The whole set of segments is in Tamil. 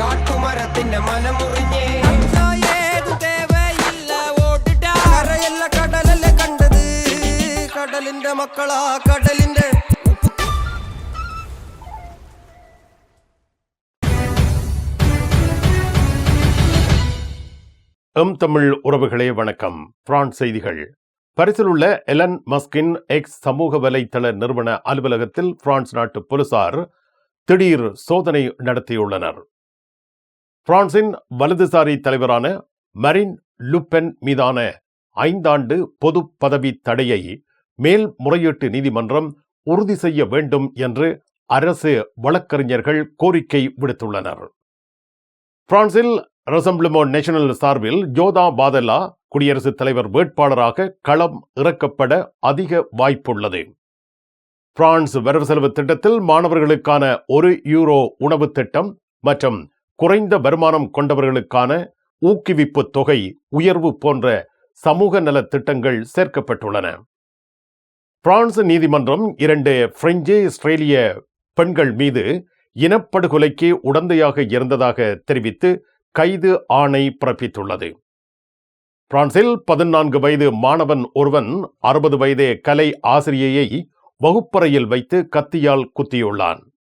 കാട്ടുമരത്തിന്റെ മനമുറിഞ്ഞേ ഏതു തേവയില്ല ഓടിട്ടാ കരയല്ല കടലല്ലേ കണ്ടത് കടലിന്റെ മക്കളാ കടലിന്റെ எம் தமிழ் உறவுகளே வணக்கம் பிரான்ஸ் செய்திகள் பரிசில் உள்ள எலன் மஸ்கின் எக்ஸ் சமூக வலைத்தள நிறுவன அலுவலகத்தில் பிரான்ஸ் நாட்டு போலீசார் திடீர் சோதனை நடத்தியுள்ளனர். பிரான்சின் வலதுசாரி தலைவரான மரின் லுப்பென் மீதான ஐந்தாண்டு பொது பதவி தடையை மேல்முறையீட்டு நீதிமன்றம் உறுதி செய்ய வேண்டும் என்று அரசு வழக்கறிஞர்கள் கோரிக்கை விடுத்துள்ளனர். பிரான்சில் ரசம்பிளமோ நேஷனல் சார்பில் ஜோதா பாதல்லா குடியரசுத் தலைவர் வேட்பாளராக களம் இறக்கப்பட அதிக வாய்ப்புள்ளது. பிரான்ஸ் வரவு செலவு திட்டத்தில் மாணவர்களுக்கான ஒரு யூரோ உணவு திட்டம் மற்றும் குறைந்த வருமானம் கொண்டவர்களுக்கான ஊக்குவிப்பு தொகை உயர்வு போன்ற சமூக நல திட்டங்கள் சேர்க்கப்பட்டுள்ளன. பிரான்ஸ் நீதிமன்றம் இரண்டு பிரெஞ்சு இஸ்ரேலிய பெண்கள் மீது இனப்படுகொலைக்கு உடந்தையாக இருந்ததாக தெரிவித்து கைது ஆணை பிறப்பித்துள்ளது. பிரான்சில் பதினான்கு வயது மாணவன் ஒருவன் அறுபது வயது கலை ஆசிரியையை வகுப்பறையில் வைத்து கத்தியால் குத்தியுள்ளான்.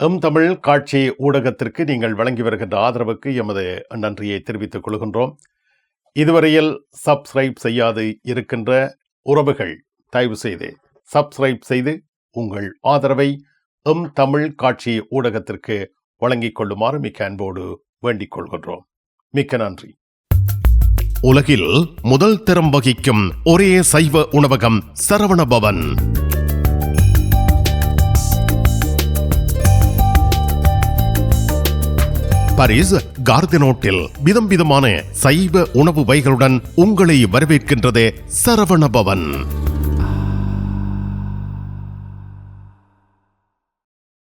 எம் தமிழ் காட்சி ஊடகத்திற்கு நீங்கள் வழங்கி வருகின்ற ஆதரவுக்கு எமது நன்றியை தெரிவித்துக் கொள்கின்றோம். இதுவரையில் சப்ஸ்கிரைப் செய்யாது இருக்கின்ற உறவுகள் தயவு செய்து சப்ஸ்கிரைப் செய்து உங்கள் ஆதரவை எம் தமிழ் காட்சி ஊடகத்திற்கு வழங்கிக் கொள்ளுமாறு மிக்க அன்போடு வேண்டிக் கொள்கின்றோம். மிக்க நன்றி. உலகில் முதல் தரம் வகிக்கும் ஒரே சைவ உணவகம் சரவண பாரிஸ் கார்தினோட்டில் விதம் விதமான சைவ உணவு வகைகளுடன் உங்களை வரவேற்கின்றது சரவண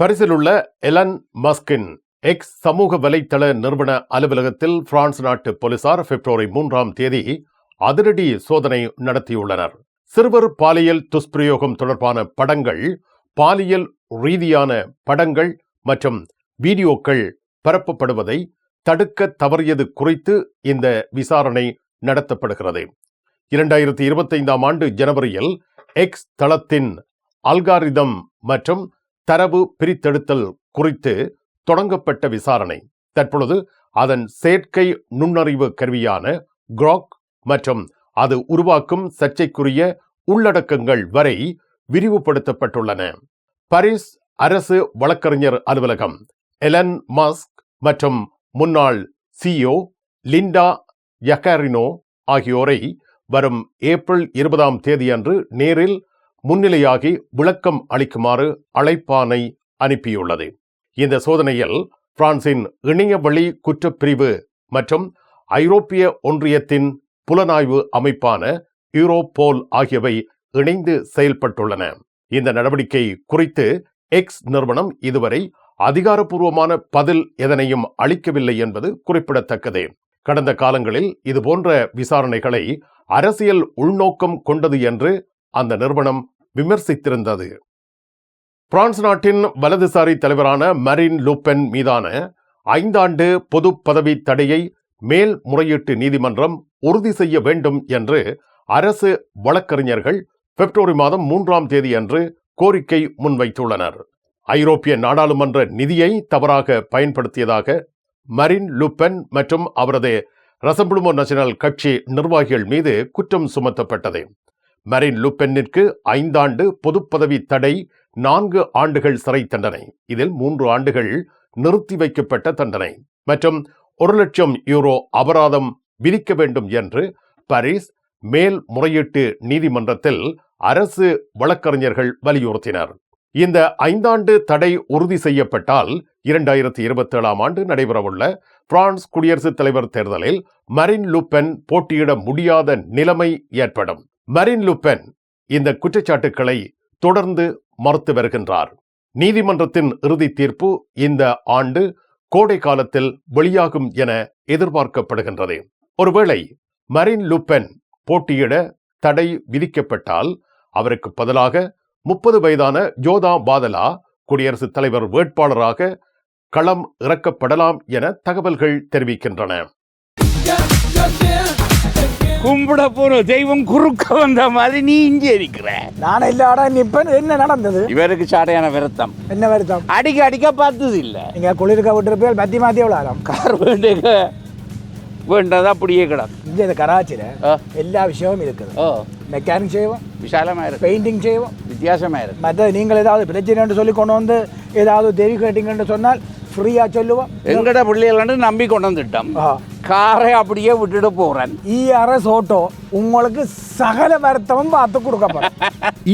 பரிசில் உள்ள எலன் மஸ்கின் எக்ஸ் சமூக வலைத்தள நிறுவன அலுவலகத்தில் பிரான்ஸ் நாட்டு போலீசார் பிப்ரவரி மூன்றாம் தேதி அதிரடி சோதனை நடத்தியுள்ளனர். சிறுவர் பாலியல் துஷ்பிரயோகம் தொடர்பான படங்கள் பாலியல் ரீதியான படங்கள் மற்றும் வீடியோக்கள் பரப்பப்படுவதை தடுக்க தவறியது குறித்து இந்த விசாரணை நடத்தப்படுகிறது. இரண்டாயிரத்தி இருபத்தைந்தாம் ஆண்டு ஜனவரியில் எக்ஸ் தளத்தின் அல்காரிதம் மற்றும் தரவு பிரித்தெடுத்தல் குறித்து தொடங்கப்பட்ட விசாரணை. தற்பொழுது அதன் செயற்கை நுண்ணறிவு கருவியான குராக் மற்றும் அது உருவாக்கும் சர்ச்சைக்குரிய உள்ளடக்கங்கள் வரை விரிவுபடுத்தப்பட்டுள்ளன. பாரிஸ் அரசு வழக்கறிஞர் அலுவலகம் எலன் மஸ்க் மற்றும் முன்னாள் சிஓ லிண்டா யக்காரினோ ஆகியோரை வரும் ஏப்ரல் இருபதாம் தேதியன்று நேரில் முன்னிலையாகி விளக்கம் அளிக்குமாறு அழைப்பானை அனுப்பியுள்ளது. இந்த சோதனையில் பிரான்சின் இணையவழி குற்றப்பிரிவு மற்றும் ஐரோப்பிய ஒன்றியத்தின் புலனாய்வு அமைப்பான யூரோபோல் ஆகியவை இணைந்து செயல்பட்டுள்ளன. இந்த நடவடிக்கை குறித்து எக்ஸ் நிறுவனம் இதுவரை அதிகாரப்பூர்வமான பதில் எதனையும் அளிக்கவில்லை என்பது குறிப்பிடத்தக்கது. கடந்த காலங்களில் இதுபோன்ற விசாரணைகளை அரசியல் உள்நோக்கம் கொண்டது என்று அந்த நிறுவனம் விமர்சித்திருந்தது. பிரான்ஸ் நாட்டின் வலதுசாரி தலைவரான மரின் லூப்பென் மீதான ஐந்தாண்டு பொது பதவி தடையை மேல் முறையீட்டு நீதிமன்றம் உறுதி செய்ய வேண்டும் என்று அரசு வழக்கறிஞர்கள் பிப்ரவரி மாதம் மூன்றாம் தேதி அன்று கோரிக்கை முன்வைத்துள்ளனர். ஐரோப்பிய நாடாளுமன்ற நிதியை தவறாக பயன்படுத்தியதாக மரின் லுப்பென் மற்றும் அவரது ரசம்புளுமோ நேஷனல் கட்சி நிர்வாகிகள் மீது குற்றம் சுமத்தப்பட்டது. மரின் லுப்பென்னிற்கு ஐந்தாண்டு பொதுப்பதவி தடை நான்கு ஆண்டுகள் சிறை தண்டனை. இதில் மூன்று ஆண்டுகள் நிறுத்தி வைக்கப்பட்ட தண்டனை. மற்றும் ஒரு லட்சம் யூரோ அபராதம் விதிக்க வேண்டும் என்று பாரிஸ் மேல் முறையீட்டு நீதிமன்றத்தில் அரசு வழக்கறிஞர்கள் வலியுறுத்தினர். இந்த ஐந்தாண்டு தடை உறுதி செய்யப்பட்டால் இரண்டாயிரத்தி இருபத்தி ஏழாம் ஆண்டு நடைபெறவுள்ள பிரான்ஸ் குடியரசுத் தலைவர் தேர்தலில் மரின் லுப்பென் போட்டியிட முடியாத நிலைமை ஏற்படும். மரின் லுப்பென் இந்த குற்றச்சாட்டுக்களை தொடர்ந்து மறுத்து வருகின்றார். நீதிமன்றத்தின் இறுதி தீர்ப்பு இந்த ஆண்டு கோடை காலத்தில் வெளியாகும் என எதிர்பார்க்கப்படுகின்றது. ஒருவேளை மரின் லுப்பென் போட்டியிட தடை விதிக்கப்பட்டால் அவருக்கு பதிலாக முப்பது வயதான ஜோதா பாதலா குடியரசுத் தலைவர் வேட்பாளராக களம் இறக்கப்படலாம் என தகவல்கள் தெரிவிக்கின்றன. கும்பிட போற தெய்வம் குறுக்க வந்த மாதிரி நீ இங்கே இருக்கிற. நான் இல்லாடா நிப்பேன் என்ன நடந்தது? இவருக்கு சாடையான விரத்தம். என்ன வருத்தம்? அடிக்க அடிக்க பார்த்தது இல்ல. நீங்க குளிர்க்க விட்டுருப்பீங்க மத்தி மாத்தி விளாடும் கார் வேண்டுக. இங்க இந்த கராச்சியில ஆ. எல்லா விஷயமும் இருக்குது ஓ மெக்கானிக் செய்வோம் விசாலமா இருக்கு பெயிண்டிங் செய்வோம் வித்தியாசமா இருக்கு மற்ற நீங்கள் ஏதாவது பிரச்சனைன்னு சொல்லி கொண்டு வந்து ஏதாவது தெரி கேட்டீங்கன்னு சொன்னால் ஃப்ரீயா சொல்லுவோம் எங்கட பிள்ளைகள் நம்பி கொண்டு வந்துட்டோம். காரை அப்படியே விட்டுட்டு போறேன் இஆர்எஸ் ஓட்டோ உங்களுக்கு சகல வருத்தமும் பார்த்து கொடுக்கப்படும்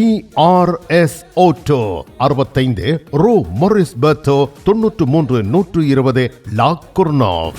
இஆர்எஸ் ஓட்டோ அறுபத்தைந்து ரூ மொரிஸ் பர்த்தோ தொன்னூற்று மூன்று நூற்று இருபது லா குர்னாவ்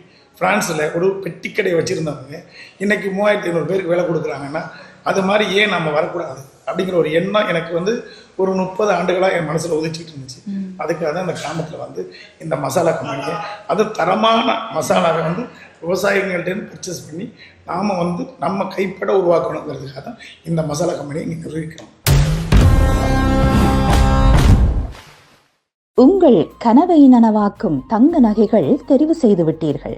ஃப்ரான்ஸில் ஒரு பெட்டி கடை வச்சுருந்தவங்க. இன்னைக்கு மூவாயிரத்தி ஐநூறு பேருக்கு வேலை கொடுக்குறாங்கன்னா அது மாதிரி ஏன் நம்ம வரக்கூடாது? அப்படிங்கிற ஒரு எண்ணம் எனக்கு வந்து ஒரு முப்பது ஆண்டுகளாக என் மனசில் உதிச்சிட்டு இருந்துச்சு. அதுக்காக தான் இந்த கிராமத்தில் வந்து இந்த மசாலா கம்பெனியை அது தரமான மசாலாவை வந்து விவசாயிகள்கிட்ட பர்ச்சேஸ் பண்ணி நாம் வந்து நம்ம கைப்பட உருவாக்கணுங்கிறதுக்காக தான் இந்த மசாலா கம்பெனியை இங்கே நிர்வகிக்கிறோம். உங்கள் கனவை நனவாக்கும் தங்க நகைகள் தெரிவு செய்து விட்டீர்கள்.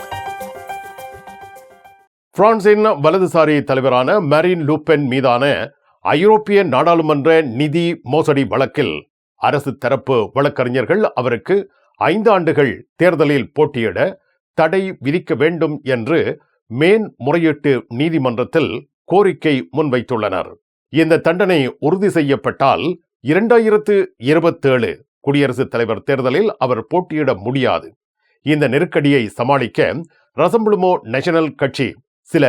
பிரான்சின் வலதுசாரி தலைவரான மரின் லூப்பென் மீதான ஐரோப்பிய நாடாளுமன்ற நிதி மோசடி வழக்கில் அரசு தரப்பு வழக்கறிஞர்கள் அவருக்கு ஐந்து ஆண்டுகள் தேர்தலில் போட்டியிட தடை விதிக்க வேண்டும் என்று மேன் முறையீட்டு நீதிமன்றத்தில் கோரிக்கை முன்வைத்துள்ளனர். இந்த தண்டனை உறுதி செய்யப்பட்டால் இரண்டாயிரத்து இருபத்தேழு குடியரசுத் தலைவர் தேர்தலில் அவர் போட்டியிட முடியாது. இந்த நெருக்கடியை சமாளிக்க ரசம்புளுமோ நேஷனல் கட்சி சில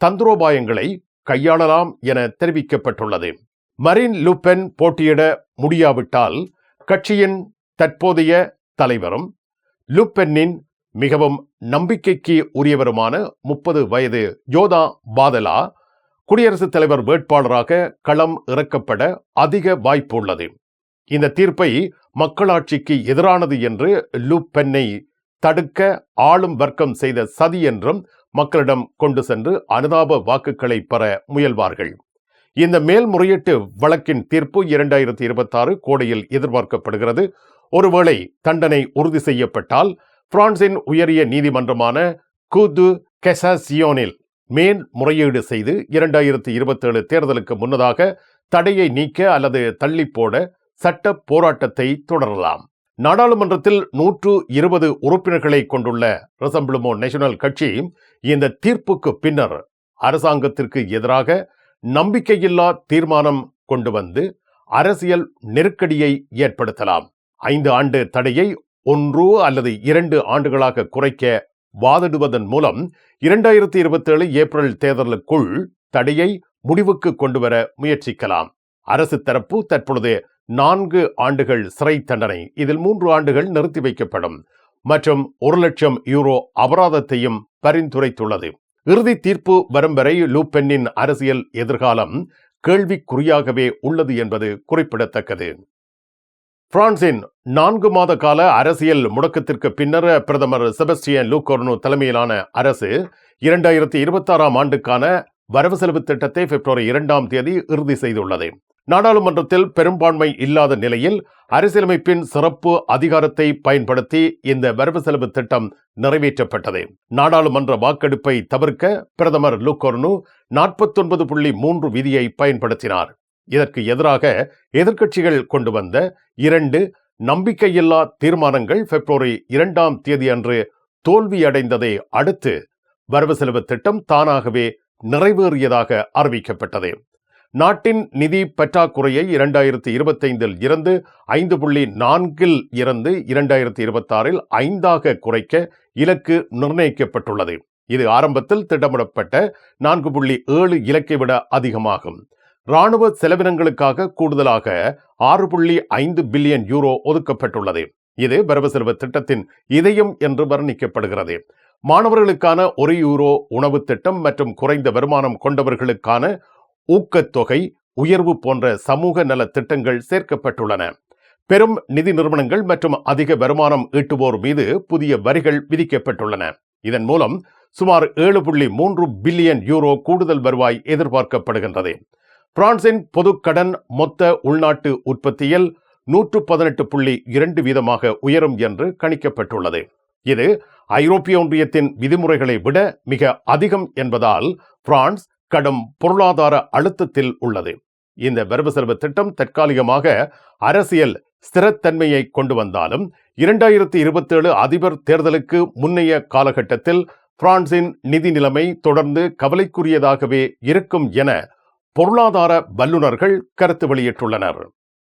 தந்திரோபாயங்களை கையாளலாம் என தெரிவிக்கப்பட்டுள்ளது. மரின் லுப்பென் போட்டியிட முடியாவிட்டால் கட்சியின் தற்போதைய தலைவரும் லுப்பென்னின் மிகவும் நம்பிக்கைக்கு உரியவருமான முப்பது வயது ஜோதா பாதலா குடியரசுத் தலைவர் வேட்பாளராக களம் இறக்கப்பட அதிக வாய்ப்பு உள்ளது இந்த தீர்ப்பை மக்களாட்சிக்கு எதிரானது என்று லு பென்னை தடுக்க ஆளும் வர்க்கம் செய்த சதி என்றும் மக்களிடம் கொண்டு சென்று அனுதாப வாக்குகளை பெற முயல்வார்கள். இந்த மேல்முறையீட்டு வழக்கின் தீர்ப்பு இரண்டாயிரத்தி இருபத்தாறு கோடையில் எதிர்பார்க்கப்படுகிறது. ஒருவேளை தண்டனை உறுதி செய்யப்பட்டால் பிரான்சின் உயரிய நீதிமன்றமான கூது கெசாசியோனில் மேல் முறையீடு செய்து இரண்டாயிரத்தி இருபத்தேழு தேர்தலுக்கு முன்னதாக தடையை நீக்க அல்லது தள்ளிப்போட சட்ட போராட்டத்தை தொடரலாம். நாடாளுமன்றத்தில் நூற்று இருபது உறுப்பினர்களை கொண்டுள்ள ரசம்பிளுமோ நேஷனல் கட்சி இந்த தீர்ப்புக்கு பின்னர் அரசாங்கத்திற்கு எதிராக நம்பிக்கையில்லா தீர்மானம் கொண்டு வந்து அரசியல் நெருக்கடியை ஏற்படுத்தலாம். ஐந்து ஆண்டு தடையை ஒன்று அல்லது இரண்டு ஆண்டுகளாக குறைக்க வாதிடுவதன் மூலம் இரண்டாயிரத்தி இருபத்தி ஏழு ஏப்ரல் தேர்தலுக்குள் தடையை முடிவுக்கு கொண்டுவர முயற்சிக்கலாம். அரசு தரப்பு தற்பொழுது நான்கு ஆண்டுகள் சிறை தண்டனை. இதில் மூன்று ஆண்டுகள் நிறுத்தி வைக்கப்படும். மற்றும் ஒரு லட்சம் யூரோ அபராதத்தையும் பரிந்துரைத்துள்ளது. இறுதி தீர்ப்பு வரும் வரை லூபென்னின் அரசியல் எதிர்காலம் கேள்விக்குறியாகவே உள்ளது என்பது குறிப்பிடத்தக்கது. பிரான்சின் நான்கு மாத கால அரசியல் முடக்கத்திற்கு பின்னர் பிரதமர் செபஸ்டியன் லூகோர்னு தலைமையிலான அரசு இரண்டாயிரத்தி இருபத்தாறாம் ஆண்டுக்கான வரவு செலவு திட்டத்தை பிப்ரவரி இரண்டாம் தேதி இறுதி செய்துள்ளது. நாடாளுமன்றத்தில் பெரும்பான்மை இல்லாத நிலையில் அரசியலமைப்பின் சிறப்பு அதிகாரத்தை பயன்படுத்தி இந்த வரவு செலவு திட்டம் நிறைவேற்றப்பட்டது. நாடாளுமன்ற வாக்கெடுப்பை தவிர்க்க பிரதமர் லுகோர்னு நாற்பத்தொன்பது புள்ளி மூன்று விதியை பயன்படுத்தினார். இதற்கு எதிராக எதிர்க்கட்சிகள் கொண்டு வந்த இரண்டு நம்பிக்கையில்லா தீர்மானங்கள் பிப்ரவரி இரண்டாம் தேதி அன்று தோல்வியடைந்ததை அடுத்து வரவு செலவு திட்டம் தானாகவே நிறைவேறியதாக அறிவிக்கப்பட்டது. நாட்டின் நிதி பற்றாக்குறையை இரண்டாயிரத்தி இருபத்தைந்தில் இருந்து ஐந்து புள்ளி நான்கில் இருந்து இரண்டாயிரத்தி இருபத்தாறில் ஐந்தாக குறைக்க இலக்கு நிர்ணயிக்கப்பட்டுள்ளது. இது ஆரம்பத்தில் திட்டமிடப்பட்ட நான்கு புள்ளி ஏழு இலக்கை விட அதிகமாகும். ராணுவ செலவினங்களுக்காக கூடுதலாக ஆறு புள்ளி ஐந்து பில்லியன் யூரோ ஒதுக்கப்பட்டுள்ளது. இது வரவு செலவு திட்டத்தின் இதயம் என்று வர்ணிக்கப்படுகிறது. மாணவர்களுக்கான ஒரு யூரோ உணவு திட்டம் மற்றும் குறைந்த வருமானம் கொண்டவர்களுக்கான ஊக்கத்தொகை உயர்வு போன்ற சமூக நல திட்டங்கள் சேர்க்கப்பட்டுள்ளன. பெரும் நிதி நிறுவனங்கள் மற்றும் அதிக வருமானம் ஈட்டுவோர் மீது புதிய வரிகள் விதிக்கப்பட்டுள்ளன. இதன் மூலம் சுமார் ஏழு புள்ளி மூன்று பில்லியன் யூரோ கூடுதல் வருவாய் எதிர்பார்க்கப்படுகின்றது. பிரான்சின் பொது கடன் மொத்த உள்நாட்டு உற்பத்தியில் நூற்று பதினெட்டு புள்ளி இரண்டு வீதமாக உயரும் என்று கணிக்கப்பட்டுள்ளது. இது ஐரோப்பிய ஒன்றியத்தின் விதிமுறைகளை விட மிக அதிகம் என்பதால் பிரான்ஸ் கடும் பொருளாதார அழுத்தத்தில் உள்ளது. இந்த வரவு செலவு திட்டம் தற்காலிகமாக அரசியல் ஸ்திரத்தன்மையை கொண்டு வந்தாலும் இரண்டாயிரத்தி இருபத்தேழு அதிபர் தேர்தலுக்கு முன்னைய காலகட்டத்தில் பிரான்சின் நிதி நிலைமை தொடர்ந்து கவலைக்குரியதாகவே இருக்கும் என பொருளாதார வல்லுநர்கள் கருத்து வெளியிட்டுள்ளனர்.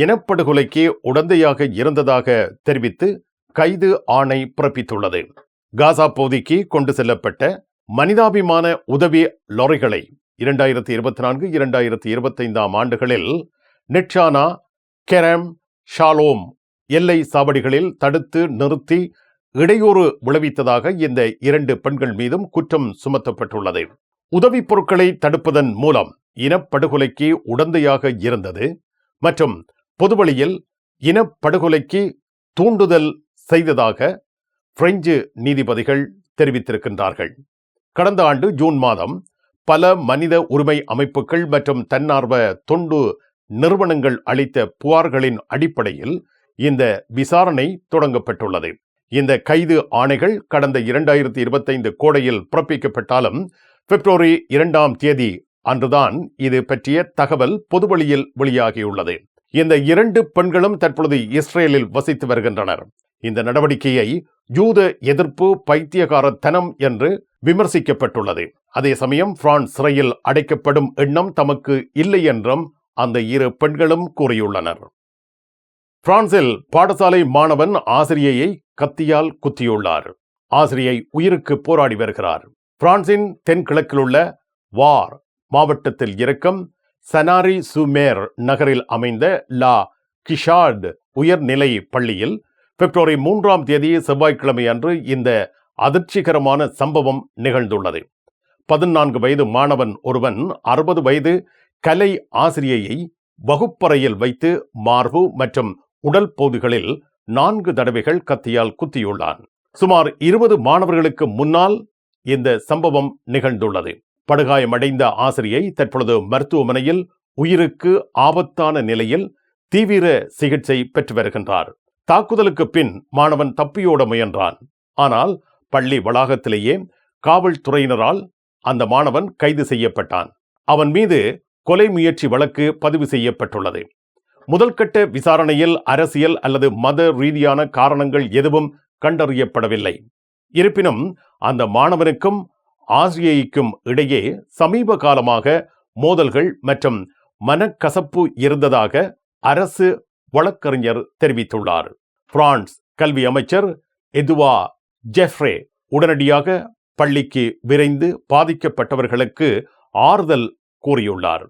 இனப்படுகொலைக்கு உடந்தையாக இருந்ததாக தெரிவித்து கைது ஆணை பிறப்பித்துள்ளது. காசா பகுதிக்கு கொண்டு செல்லப்பட்ட மனிதாபிமான உதவி லாரிகளை இரண்டாயிரத்தி இருபத்தி நான்கு இரண்டாயிரத்தி இருபத்தைந்தாம் ஆண்டுகளில் நிட்சானா கெரம் ஷாலோம் எல்லை சாவடிகளில் தடுத்து நிறுத்தி இடையூறு விளைவித்ததாக இந்த இரண்டு பெண்கள் மீதும் குற்றம் சுமத்தப்பட்டுள்ளது. உதவிப் பொருட்களை தடுப்பதன் மூலம் இனப்படுகொலைக்கு உடந்தையாக இருந்தது மற்றும் பொதுவழியில் இனப்படுகொலைக்கு தூண்டுதல் செய்ததாக பிரெஞ்சு நீதிபதிகள் தெரிவித்திருக்கின்றார்கள். கடந்த ஆண்டு ஜூன் மாதம் பல மனித உரிமை அமைப்புகள் மற்றும் தன்னார்வ தொண்டு நிறுவனங்கள் அளித்த புகார்களின் அடிப்படையில் இந்த விசாரணை தொடங்கப்பட்டுள்ளது. இந்த கைது ஆணைகள் கடந்த இரண்டாயிரத்தி இருபத்தைந்து கோடையில் பிறப்பிக்கப்பட்டாலும் பிப்ரவரி இரண்டாம் தேதி அன்றுதான் இது பற்றிய தகவல் பொதுவழியில் வெளியாகியுள்ளது. இந்த இரண்டு பெண்களும் தற்பொழுது இஸ்ரேலில் வசித்து வருகின்றனர். இந்த நடவடிக்கையை யூத எதிர்ப்பு பைத்தியகாரத்தனம் என்று விமர்சிக்கப்பட்டுள்ளது. அதே சமயம் பிரான்ஸ் சிறையில் அடைக்கப்படும் எண்ணம் தமக்கு இல்லை என்றும் அந்த இரு பெண்களும் கூறியுள்ளனர். பிரான்சில் பாடசாலை மாணவன் ஆசிரியையை கத்தியால் குத்தியுள்ளார். ஆசிரியை உயிருக்கு போராடி வருகிறார். பிரான்சின் தென்கிழக்கில் உள்ள வார் மாவட்டத்தில் இருக்கும் சனாரி சுமேர் நகரில் அமைந்த லா கிஷார்ட் உயர்நிலை பள்ளியில் பிப்ரவரி மூன்றாம் தேதி செவ்வாய்க்கிழமை அன்று இந்த அதிர்ச்சிகரமான சம்பவம் நிகழ்ந்துள்ளது. பதினான்கு வயது மாணவன் ஒருவன் அறுபது வயது கலை ஆசிரியையை வகுப்பறையில் வைத்து மார்பு மற்றும் உடல் பகுதிகளில் நான்கு தடவைகள் கத்தியால் குத்தியுள்ளான். சுமார் இருபது மாணவர்களுக்கு முன்னால் இந்த சம்பவம் நிகழ்ந்துள்ளது. படுகாயமடைந்த ஆசிரியை தற்பொழுது மருத்துவமனையில் உயிருக்கு ஆபத்தான நிலையில் தீவிர சிகிச்சை பெற்று வருகின்றார். தாக்குதலுக்கு பின் மாணவன் தப்பியோட முயன்றான். ஆனால் பள்ளி வளாகத்திலேயே காவல்துறையினரால் அந்த மாணவன் கைது செய்யப்பட்டான். அவன் மீது கொலை முயற்சி வழக்கு பதிவு செய்யப்பட்டுள்ளது. முதல்கட்ட விசாரணையில் அரசியல் அல்லது மத ரீதியான காரணங்கள் எதுவும் கண்டறியப்படவில்லை. இருப்பினும் அந்த மாணவனுக்கும் ஆசிரியைக்கும் இடையே சமீப காலமாக மோதல்கள் மற்றும் மனக்கசப்பு இருந்ததாக அரசு வழக்கறிஞர் தெரிவித்துள்ளார். பிரான்ஸ் கல்வி அமைச்சர் எதுவா ஜெஃப்ரே உடனடியாக பள்ளிக்கு விரைந்து பாதிக்கப்பட்டவர்களுக்கு ஆறுதல் கூறியுள்ளார்.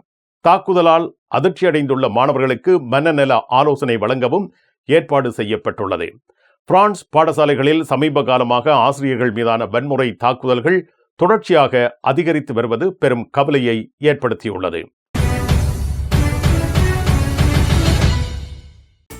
தாக்குதலால் அதிர்ச்சியடைந்துள்ள மாணவர்களுக்கு மனநல ஆலோசனை வழங்கவும் ஏற்பாடு செய்யப்பட்டுள்ளது. பிரான்ஸ் பாடசாலைகளில் சமீப காலமாக ஆசிரியர்கள் மீதான வன்முறை தாக்குதல்கள் தொடர்ச்சியாக அதிகரித்து வருவது பெரும் கவலையை ஏற்படுத்தியுள்ளது.